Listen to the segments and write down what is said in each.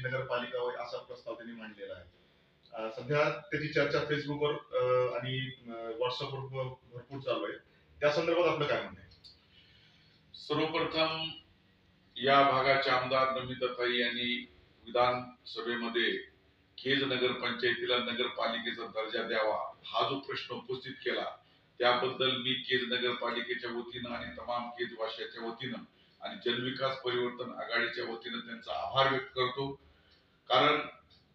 त्याची नगरपालिका होईल असा प्रस्ताव त्यांनी मांडलेला आहे. सध्या त्याची चर्चा फेसबुकवर आणि व्हॉट्सअपवर भरपूर चालू आहे. त्या संदर्भात आपलं काय म्हणणं आहे? सर्वप्रथम या भागाचे आमदार नमिताताई यांनी विधानसभेमध्ये खेज नगरपंचायतीला नगरपालिकेचा दर्जा द्यावा हा जो प्रश्न उपस्थित केला त्याबद्दल मी केज नगरपालिकेच्या वतीनं आणि तमाम केज वाशाच्या वतीनं आणि जनविकास परिवर्तन आघाडीच्या वतीनं त्यांचा आभार व्यक्त करतो. कारण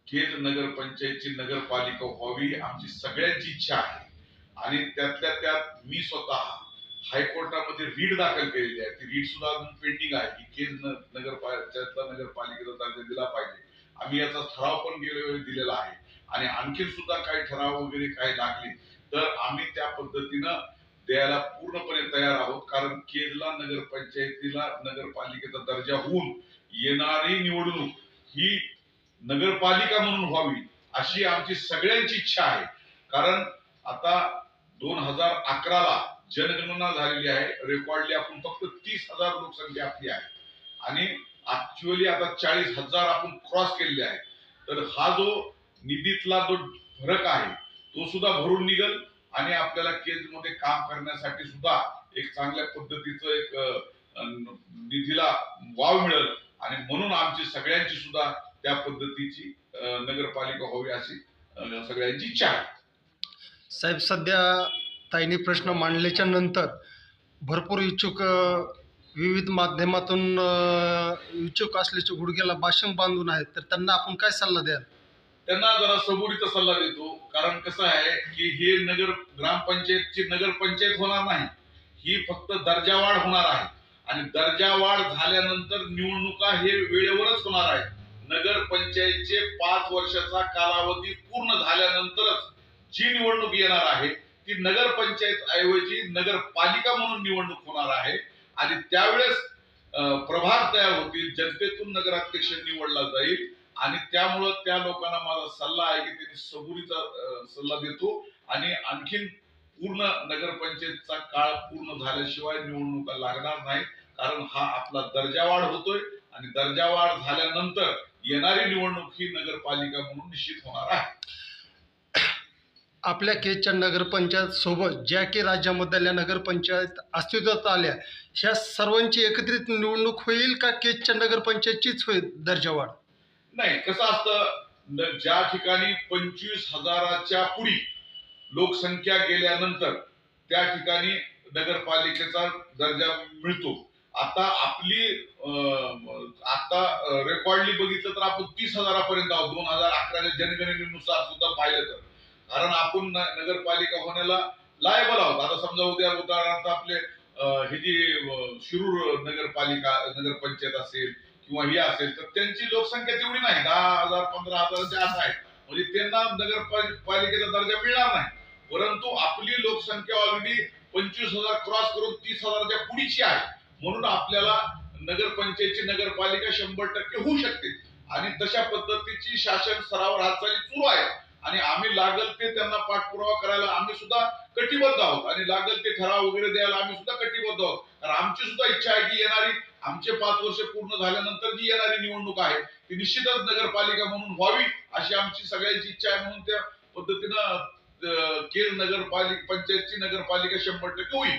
केज नगर पंचायतची नगरपालिका व्हावी आमची सगळ्यांची इच्छा आहे. आणि त्यातल्या त्यात मी स्वतः हायकोर्टामध्ये रीड दाखल केलेली आहे. ती रीड सुद्धा अजून पेंडिंग आहे की केज न- नगरपालिकेचा नगरपालिकेचा दर्जा दिला पाहिजे. आम्ही याचा ठराव पण गेल्या वेळी दिलेला आहे. आणि आणखी सुद्धा काही ठराव वगैरे काही लागले तर आम्ही त्या पद्धतीनं द्यायला पूर्णपणे तयार आहोत. कारण केजला नगरपंचायतीला नगरपालिकेचा दर्जा होऊन येणारी निवडणूक ही नगरपालिका म्हणून व्हावी अशी आमची सगळ्यांची इच्छा आहे. कारण आता दोन हजार अकराला जनगणना झालेली आहे. रेकॉर्डली आपण फक्त तीस हजार लोकसंख्या आपली आहे. आणि ऍक्च्युअली आता चाळीस हजार आपण क्रॉस केलेले आहे. तर हा जो निधीतला जो फरक आहे तो सुद्धा भरून निघल आणि आपल्याला केजमध्ये काम करण्यासाठी सुद्धा एक चांगल्या पद्धतीचं एक निधीला वाव मिळेल. आणि म्हणून आमची सगळ्यांची सुद्धा त्या पद्धतीची नगरपालिका व्हावी अशी सगळ्यांची इच्छा आहे. साहेब सध्या ताईंनी प्रश्न मांडल्याच्या नंतर भरपूर इच्छुक विविध माध्यमातून इच्छुक असल्याचे गुडघ्याला भाषण बांधून आहेत. तर त्यांना आपण काय सल्ला द्याल? त्यांना जरा सबुरीचा सल्ला देतो. कारण कसं आहे की हे नगर ग्रामपंचायतची नगर पंचायत होणार नाही. ही फक्त दर्जावाढ होणार आहे. आणि दर्जावाढ झाल्यानंतर निवडणुका हे वेळेवरच होणार आहे नगर पंचायतचे पाच वर्षाचा कालावधी पूर्ण झाल्यानंतरच जी निवडणूक येणार आहे ती नगर पंचायत ऐवजी नगरपालिका म्हणून निवडणूक होणार आहे. आणि त्यावेळेस अं, प्रभाग तयार होतील जनतेतून नगराध्यक्ष निवडला जाईल. आणि त्यामुळं त्या लोकांना माझा सल्ला आहे की त्यांनी सबुरीचा सल्ला देतो. आणि आणखीन पूर्ण नगरपंचायतचा काळ पूर्ण झाल्याशिवाय निवडणुका लागणार नाही कारण हा आपला दर्जावाढ होतोय. आणि दर्जावाढ झाल्यानंतर येणारी निवडणूक ही नगरपालिका म्हणून निश्चित होणार आहे. आपल्या केजच्या नगरपंचायत सोबत ज्या की राज्यामधल्या नगरपंचायत अस्तित्वात आल्या ह्या सर्वांची एकत्रित निवडणूक होईल का केजच्या नगरपंचायतचीच होईल दर्जावाढ नाही कसं असतं ज्या ठिकाणी पंचवीस हजाराच्या पुढी लोकसंख्या गेल्यानंतर त्या ठिकाणी नगरपालिकेचा दर्जा मिळतो. आता आपली आता रेकॉर्डली बघितलं तर आपण तीस हजारापर्यंत आहोत. दोन हजार अकराच्या जनगणनेनुसार सुद्धा पाहिलं तर. कारण आपण नगरपालिका होण्याला लायबल आहोत. आता समजा उद्या उदाहरणार्थ आपले हे ही जी शिरूर नगरपालिका नगरपंचायत असेल किंवा ही असेल तर त्यांची लोकसंख्या तेवढी नाही. दहा हजार पंधरा हजाराच्या आत आहे. म्हणजे त्यांना नगरपालिकेचा दर्जा मिळणार नाही. परंतु आपली लोकसंख्या ऑलरेडी पंचवीस हजार क्रॉस करून तीस हजाराच्या पुढीची आहे. म्हणून आपल्याला नगरपंचायतची नगरपालिका शंभर टक्के होऊ शकते. आणि तशा पद्धतीची शासन स्तरावर हालचाली सुरू आहे. आणि आम्ही लागल ते त्यांना पाठपुरावा करायला आम्ही सुद्धा कटिबद्ध आहोत. आणि लागल ते ठराव वगैरे द्यायला आम्ही सुद्धा कटिबद्ध आहोत. कारण आमची सुद्धा इच्छा आहे की येणारी आमचे पाच वर्ष पूर्ण झाल्यानंतर जी येणारी निवडणूक आहे ती निश्चितच नगरपालिका म्हणून व्हावी अशी आमची सगळ्यांची इच्छा आहे म्हणून त्या पद्धतीनं केर नगरपालिका पंचायतची नगरपालिका शंभर टक्के होईल.